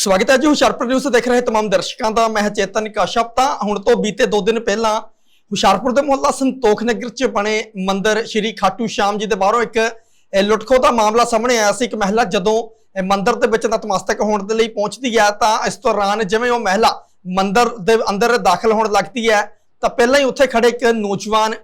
ਸਵਾਗਤ ਹੈ ਜੀ, ਹੁਸ਼ਿਆਰਪੁਰ ਨਿਊਜ਼ ਦੇਖ ਰਹੇ ਤਮਾਮ ਦਰਸ਼ਕਾਂ ਦਾ। ਮੈਂ ਚੇਤਨ ਕਾਸ਼ਪ ਤਾਂ ਹੁਣ ਤੋਂ ਬੀਤੇ 2 ਦਿਨ ਪਹਿਲਾਂ ਹੁਸ਼ਿਆਰਪੁਰ ਦੇ ਮੁਹੱਲਾ ਸੰਤੋਖ ਨਗਰ 'ਚ ਬਣੇ ਮੰਦਿਰ ਸ਼੍ਰੀ ਖਾਟੂ ਸ਼ਾਮ ਜੀ ਦੇ ਬਾਹਰੋਂ ਇੱਕ ਇਹ ਲੁੱਟਖੋ ਦਾ ਮਾਮਲਾ ਸਾਹਮਣੇ ਆਇਆ ਸੀ। ਇੱਕ ਮਹਿਲਾ ਜਦੋਂ ਇਹ ਮੰਦਿਰ ਦੇ ਵਿੱਚ ਨਤਮਸਤਕ ਹੋਣ ਦੇ ਲਈ ਪਹੁੰਚਦੀ ਹੈ ਤਾਂ ਇਸ ਦੌਰਾਨ ਜਿਵੇਂ ਉਹ ਮਹਿਲਾ ਮੰਦਿਰ ਦੇ ਅੰਦਰ ਦਾਖਲ ਹੋਣ ਲੱਗਦੀ ਹੈ, ਤਾਂ ਪਹਿਲਾਂ ਹੀ ਉੱਥੇ ਖੜੇ ਇੱਕ ਨੌਜਵਾਨ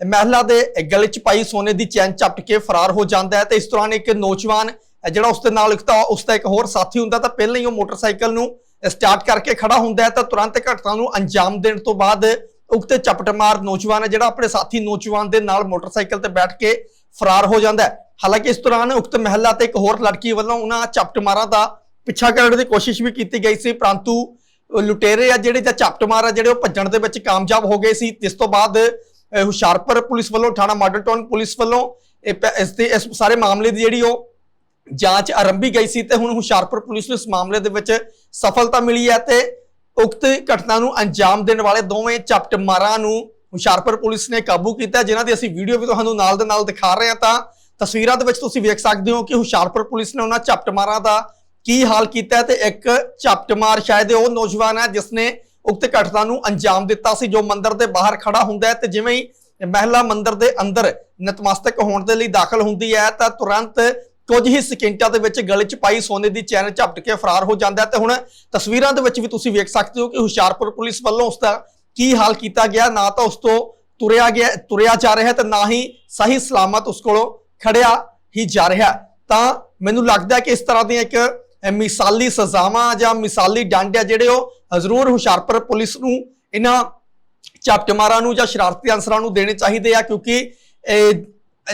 ਮਹਿਲਾ ਦੇ ਗਲੇ 'ਚ ਪਾਈ ਸੋਨੇ ਦੀ ਚੈਨ ਚੱਪ ਕੇ ਫਰਾਰ ਹੋ ਜਾਂਦਾ ਹੈ ਤੇ ਇਸ ਦੌਰਾਨ ਇੱਕ ਨੌਜਵਾਨ ਜਿਹੜਾ ਉਸ ਦੇ ਨਾਲ ਇੱਕ ਤਾਂ ਉਸ ਦਾ ਇੱਕ ਹੋਰ ਸਾਥੀ ਹੁੰਦਾ ਤਾਂ ਪਹਿਲਾਂ ਹੀ ਉਹ ਮੋਟਰਸਾਈਕਲ ਨੂੰ ਸਟਾਰਟ ਕਰਕੇ ਖੜਾ ਹੁੰਦਾ ਹੈ ਤਾਂ ਤੁਰੰਤ ਘਟਨਾ ਨੂੰ ਅੰਜਾਮ ਦੇਣ ਤੋਂ ਬਾਅਦ ਉਕਤ ਚਪਟਮਾਰ ਨੌਜਵਾਨ ਹੈ ਜਿਹੜਾ ਆਪਣੇ ਸਾਥੀ ਨੌਜਵਾਨ ਦੇ ਨਾਲ ਮੋਟਰਸਾਈਕਲ ਤੇ ਬੈਠ ਕੇ ਫਰਾਰ ਹੋ ਜਾਂਦਾ ਹੈ। ਹਾਲਾਂਕਿ ਇਸ ਦੌਰਾਨ ਉਕਤ ਮਹਿਲਾ ਤੇ ਇੱਕ ਹੋਰ ਲੜਕੀ ਵੱਲੋਂ ਉਹਨਾਂ ਚਪਟਮਾਰਾਂ ਦਾ ਪਿੱਛਾ ਕਰਨ ਦੀ ਕੋਸ਼ਿਸ਼ ਵੀ ਕੀਤੀ ਗਈ ਸੀ, ਪਰੰਤੂ ਲੁਟੇਰੇ ਆ ਜਿਹੜੇ ਜਾਂ ਚਪਟਮਾਰ ਆ ਜਿਹੜੇ ਉਹ ਭੱਜਣ ਦੇ ਵਿੱਚ ਕਾਮਯਾਬ ਹੋ ਗਏ ਸੀ। ਜਿਸ ਤੋਂ ਬਾਅਦ ਹੁਸ਼ਿਆਰਪੁਰ ਪੁਲਿਸ ਵੱਲੋਂ, ਥਾਣਾ ਮਾਡਲ ਟਾਊਨ ਪੁਲਿਸ ਵੱਲੋਂ ਇਸ ਦੇ ਇਸ ਸਾਰੇ ਮਾਮਲੇ ਦੀ ਜਿਹੜੀ ਉਹ ਜਾਂਚ ਆਰੰਭੀ ਗਈ ਸੀ ਤੇ ਹੁਣ ਹੁਸ਼ਿਆਰਪੁਰ ਪੁਲਿਸ ਨੂੰ ਇਸ ਮਾਮਲੇ ਦੇ ਵਿੱਚ ਸਫਲਤਾ ਮਿਲੀ ਹੈ ਤੇ ਉਕਤ ਘਟਨਾ ਨੂੰ ਅੰਜਾਮ ਦੇਣ ਵਾਲੇ ਦੋਵੇਂ ਚਪਟਮਾਰਾਂ ਨੂੰ ਹੁਸ਼ਿਆਰਪੁਰ ਪੁਲਿਸ ਨੇ ਕਾਬੂ ਕੀਤਾ ਹੈ, ਜਿਨ੍ਹਾਂ ਦੀ ਅਸੀਂ ਵੀਡੀਓ ਵੀ ਤੁਹਾਨੂੰ ਨਾਲ ਦੇ ਨਾਲ ਦਿਖਾ ਰਹੇ ਹਾਂ ਤਾਂ ਤਸਵੀਰਾਂ ਦੇ ਵਿੱਚ ਤੁਸੀਂ ਵੇਖ ਸਕਦੇ ਹੋ ਕਿ ਹੁਸ਼ਿਆਰਪੁਰ ਪੁਲਿਸ ਨੇ ਉਹਨਾਂ ਚਪਟਮਾਰਾਂ ਦਾ ਕੀ ਹਾਲ ਕੀਤਾ ਹੈ ਤੇ ਇੱਕ ਚਪਟਮਾਰ ਸ਼ਾਇਦ ਉਹ ਨੌਜਵਾਨ ਹੈ ਜਿਸ ਨੇ ਉਕਤ ਘਟਨਾ ਨੂੰ ਅੰਜਾਮ ਦਿੱਤਾ ਸੀ ਜੋ ਮੰਦਿਰ ਦੇ ਬਾਹਰ ਖੜਾ ਹੁੰਦਾ ਹੈ ਤੇ ਜਿਵੇਂ ਹੀ ਮਹਿਲਾ ਮੰਦਰ ਦੇ ਅੰਦਰ ਨਤਮਸਤਕ ਹੋਣ ਦੇ ਲਈ ਦਾਖਲ ਹੁੰਦੀ ਹੈ ਤਾਂ ਤੁਰੰਤ ਕੁਝ ਹੀ ਸਕਿੰਟਾਂ ਦੇ ਵਿੱਚ ਗਲੇ 'ਚ ਪਾਈ ਸੋਨੇ ਦੀ ਚੈਨ ਝਪਟ ਕੇ ਫਰਾਰ ਹੋ ਜਾਂਦਾ ਹੈ ਤੇ ਹੁਣ ਤਸਵੀਰਾਂ ਦੇ ਵਿੱਚ ਵੀ ਤੁਸੀਂ ਵੇਖ ਸਕਦੇ ਹੋ ਕਿ ਹੁਸ਼ਿਆਰਪੁਰ ਪੁਲਿਸ ਵੱਲੋਂ ਉਸ ਦਾ ਕੀ ਹਾਲ ਕੀਤਾ ਗਿਆ, ਨਾ ਤਾਂ ਉਸ ਤੋਂ ਤੁਰਿਆ ਗਿਆ, ਤੁਰਿਆ ਜਾ ਰਿਹਾ ਤੇ ਨਾ ਹੀ ਸਹੀ ਸਲਾਮਤ ਉਸ ਕੋਲੋਂ ਖੜਿਆ ਹੀ ਜਾ ਰਿਹਾ। ਤਾਂ ਮੈਨੂੰ ਲੱਗਦਾ ਕਿ ਇਸ ਤਰ੍ਹਾਂ ਦੀਆਂ ਇੱਕ ਮਿਸਾਲੀ ਸਜ਼ਾਵਾਂ ਜਾਂ ਮਿਸਾਲੀ ਡੰਡ ਹੈ ਜਿਹੜੇ ਉਹ ਜ਼ਰੂਰ ਹੁਸ਼ਿਆਰਪੁਰ ਪੁਲਿਸ ਨੂੰ ਇਹਨਾਂ ਝਪਟਮਾਰਾਂ ਨੂੰ ਜਾਂ ਸ਼ਰਾਰਤੀ ਅਨਸਰਾਂ ਨੂੰ ਦੇਣੇ ਚਾਹੀਦੇ ਆ ਕਿਉਂਕਿ, ਇਹ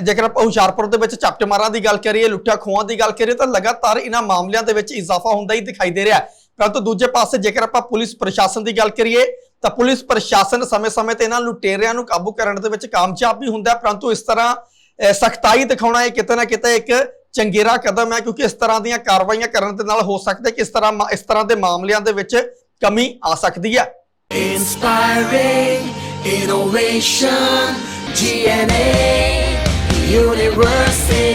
ਜੇਕਰ ਆਪਾਂ ਹੁਸ਼ਿਆਰਪੁਰ ਦੇ ਵਿੱਚ ਝਪਟਮਾਰਾਂ ਦੀ ਗੱਲ ਕਰੀਏ ਲੁੱਟਿਆ ਖੋਹਾਂ ਦੀ ਗੱਲ ਕਰੀਏ ਤਾਂ ਲਗਾਤਾਰ ਇਹਨਾਂ ਮਾਮਲਿਆਂ ਦੇ ਵਿੱਚ ਇਜ਼ਾਫਾ ਹੁੰਦਾ ਹੀ ਦਿਖਾਈ ਦੇ ਰਿਹਾ ਹੈ। ਪਰੰਤੂ ਦੂਜੇ ਪਾਸੇ ਜੇਕਰ ਆਪਾਂ ਪੁਲਿਸ ਪ੍ਰਸ਼ਾਸਨ ਦੀ ਗੱਲ ਕਰੀਏ ਤਾਂ ਪੁਲਿਸ ਪ੍ਰਸ਼ਾਸਨ ਸਮੇਂ-ਸਮੇਂ ਤੇ ਇਹਨਾਂ ਲੁਟੇਰਿਆਂ ਨੂੰ ਕਾਬੂ ਕਰਨ ਦੇ ਵਿੱਚ ਕਾਮਯਾਬ ਵੀ ਹੁੰਦਾ ਪਰੰਤੂ ਇਸ ਤਰ੍ਹਾਂ ਸਖਤਾਈ ਦਿਖਾਉਣਾ ਇਹ ਕਿਤੇ ਨਾ ਕਿਤੇ ਇੱਕ ਚੰਗੇਰਾ ਕਦਮ ਹੈ ਕਿਉਂਕਿ ਇਸ ਤਰ੍ਹਾਂ ਦੀਆਂ ਕਾਰਵਾਈਆਂ ਕਰਨ ਦੇ ਨਾਲ ਹੋ ਸਕਦਾ ਹੈ ਕਿ ਇਸ ਤਰ੍ਹਾਂ ਇਸ ਤਰ੍ਹਾਂ ਦੇ ਮਾਮਲਿਆਂ ਦੇ ਵਿੱਚ ਕਮੀ ਆ ਸਕਦੀ ਹੈ। Inspiring innovation, GNA universe